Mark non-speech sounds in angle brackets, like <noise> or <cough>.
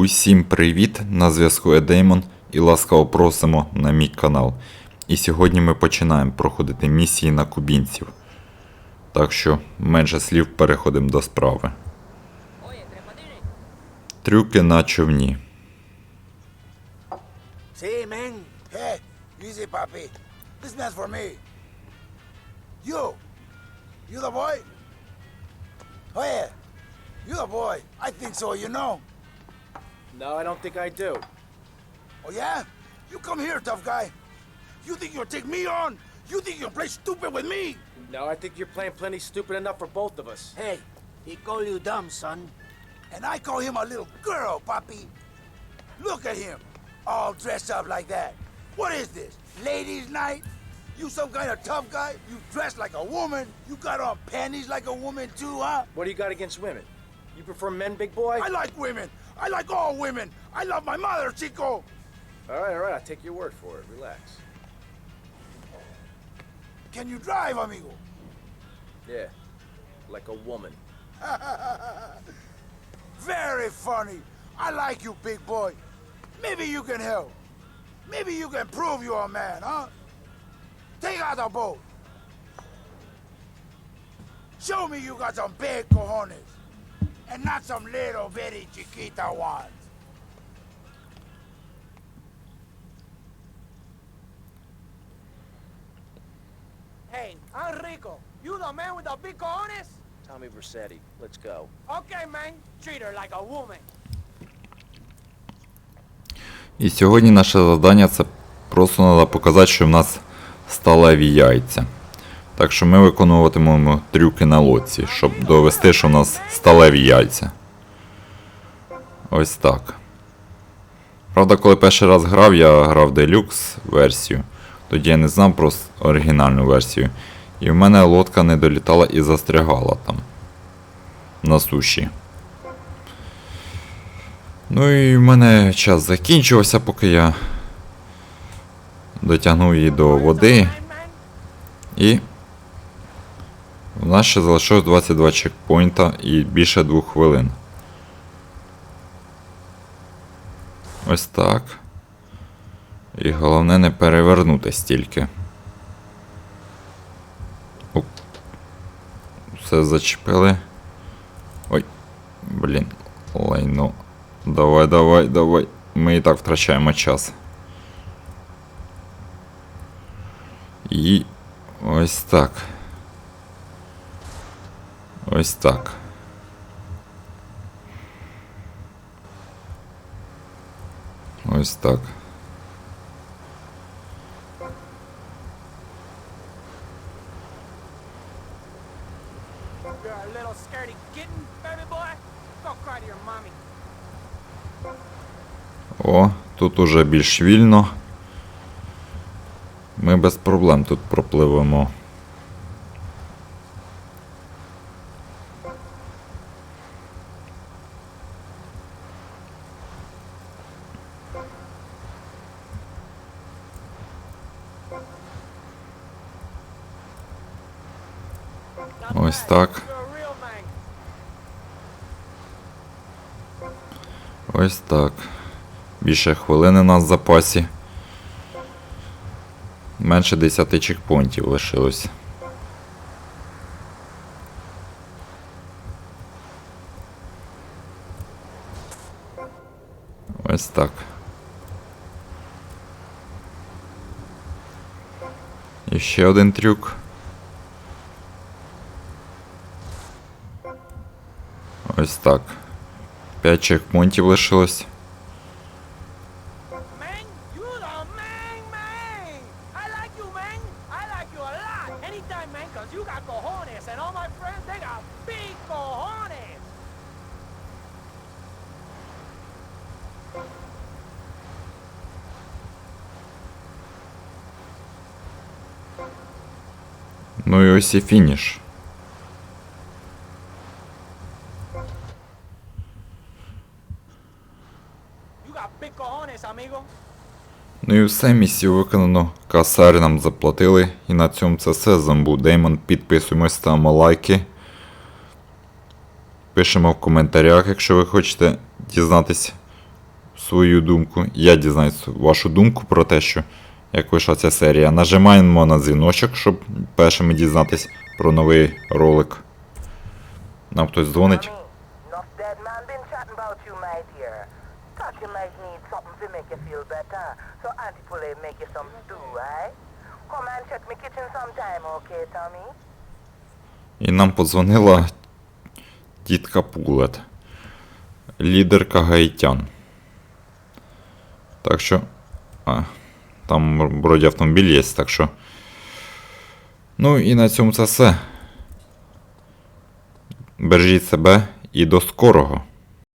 Усім привіт! На зв'язку Едеймон і ласкаво просимо на мій канал. І сьогодні ми починаємо проходити місії на кубінців. Так що менше слів переходимо до справи. Трюки на човні. You. You the boy? Oh, yeah. You the boy. I think so, you know. No, I don't think I do. Oh, yeah? You come here, tough guy. You think you'll take me on? You think you'll play stupid with me? No, I think you're playing plenty stupid enough for both of us. Hey, he call you dumb, son. And I call him a little girl, papi. Look at him. All dressed up like that. What is this? Ladies' night? You some kind of tough guy? You dress like a woman? You got on panties like a woman too, huh? What do you got against women? You prefer men, big boy? I like women. I like all women. I love my mother, Chico. All right, all right, I'll take your word for it. Relax. Can you drive, amigo? Yeah, like a woman. <laughs> Very funny. I like you, big boy. Maybe you can help. Maybe you can prove you're a man, huh? Take out the boat. Show me you got some big cojones. And not some little bitty chiquita ones. Hey, I'm Rico. You the man with the big cojones? Tommy Versetti, let's go. Okay, man. Treat her like a woman. І сьогодні наше завдання це просто треба показати, що в нас сталеві яйця. Так що ми виконуватимемо трюки на лодці, щоб довести, що в нас сталеві яйця. Ось так. Правда, коли перший раз грав, я грав делюкс версію. Тоді я не знав про оригінальну версію. І в мене лодка не долітала і застрягала там. На суші. Ну і в мене час закінчився, поки я дотягнув її до води. І в нас ще залишилось 22 чекпоінта і більше 2 хвилин. Ось так. І головне не перевернути стільки. Все зачепили. Ой, блін, лайно. Давай, давай, давай. Ми і так втрачаємо час. І ось так. Ось так. Ось так. О, тут уже більш вільно. Ми без проблем тут пропливемо. Ось так. Ось так. Більше хвилини нас в запасі. Менше 10 чекпоінтів лишилось. Ось так. Ще один трюк. Ось так. 5 чекпоінтів лишилось. Anytime, man, cause you got cojones, and all my friends, they got big cojones. Ну і ось і фініш. Ну і все, місію виконано. Касари нам заплатили. І на цьому це все. Зомбу Деймон. Підписуємось, ставимо лайки. Пишемо в коментарях, якщо ви хочете дізнатись свою думку. Я дізнаюсь вашу думку про те, що як вийшла ця серія. Нажимаємо на дзвіночок, щоб першими дізнатись про новий ролик. Нам хтось дзвонить. Eh? І нам подзвонила тітка Пулет, лідерка гаїтян. Так що. А, там вроді автомобіль є, так що. Ну і на цьому це все. Бережіть себе і до скорого.